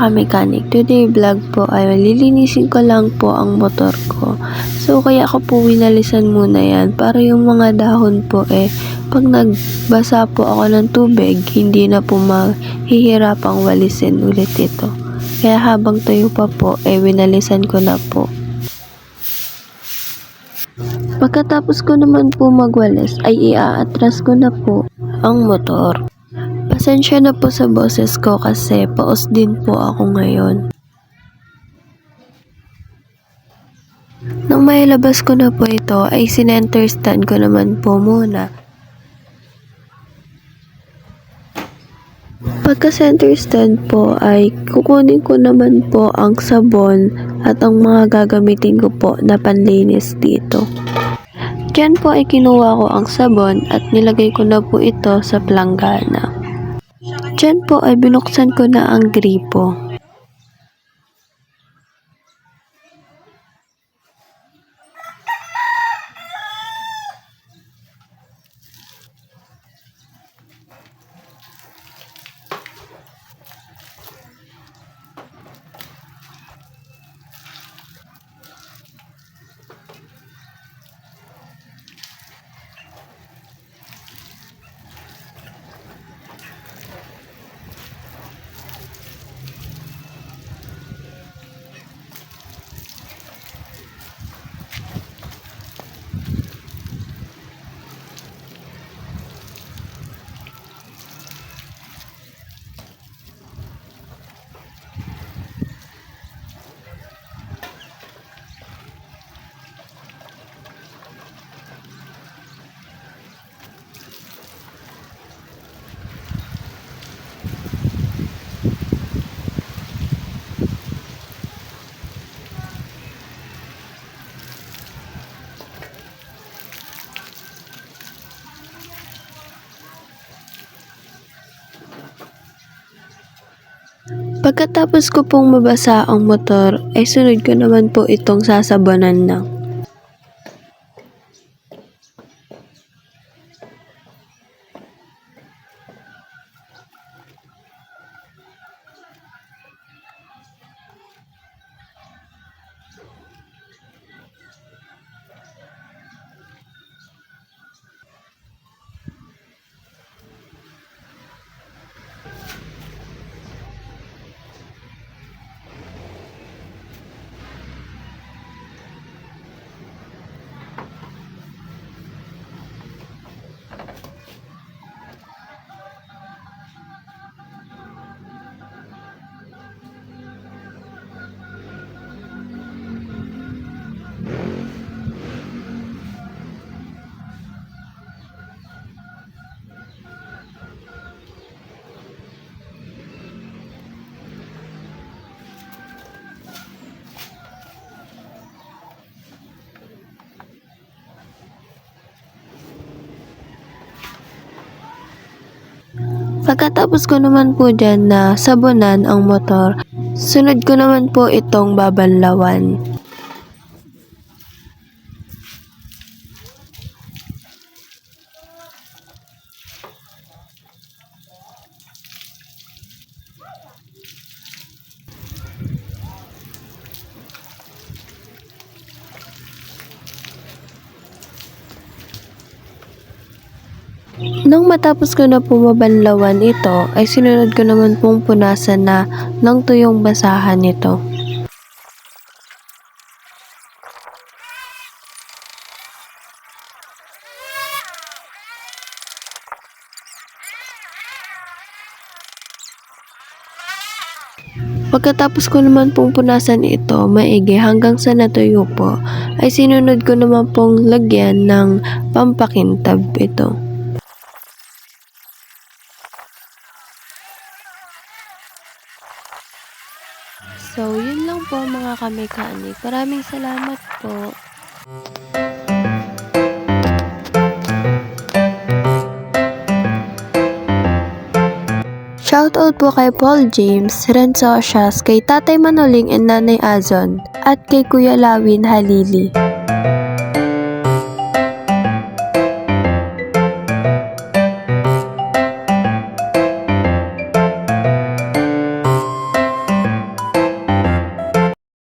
kamekanik, today vlog po ay lilinisin ko lang po ang motor ko. So kaya ko po winalisan muna yan para yung mga dahon po eh pag nagbasa po ako ng tubig, hindi na po mahihirapang walisin ulit ito. Kaya habang tuyo pa po, eh winalisan ko na po. Pagkatapos ko naman po magwalis, ay iaatras ko na po ang motor. Pasensya na po sa boses ko kasi paos din po ako ngayon. Nang mailabas ko na po ito ay sinenter stand ko naman po muna. Pagka center stand po ay kukunin ko naman po ang sabon at ang mga gagamitin ko po na panlinis dito. Diyan po ay kinuha ko ang sabon at nilagay ko na po ito sa planggana. Diyan po ay binuksan ko na ang gripo. Pagkatapos ko pong mabasa ang motor, ay sunod ko naman po itong sasabonan lang. Pagkatapos ko naman po dyan na sabonan ang motor, sunod ko naman po itong babanlawan. Nang matapos ko na po ito, ay sinunod ko naman pong punasan na ng tuyong basahan nito. Pagkatapos ko naman pong punasan ito maigi hanggang sa natuyo po, ay sinunod ko naman pong lagyan ng pampakintab ito. So, yun lang po mga kamekanik. Maraming salamat po. Shoutout po kay Paul James, Renzo Oshas, kay Tatay Manoling and Nanay Azon, at kay Kuya Lawin Halili.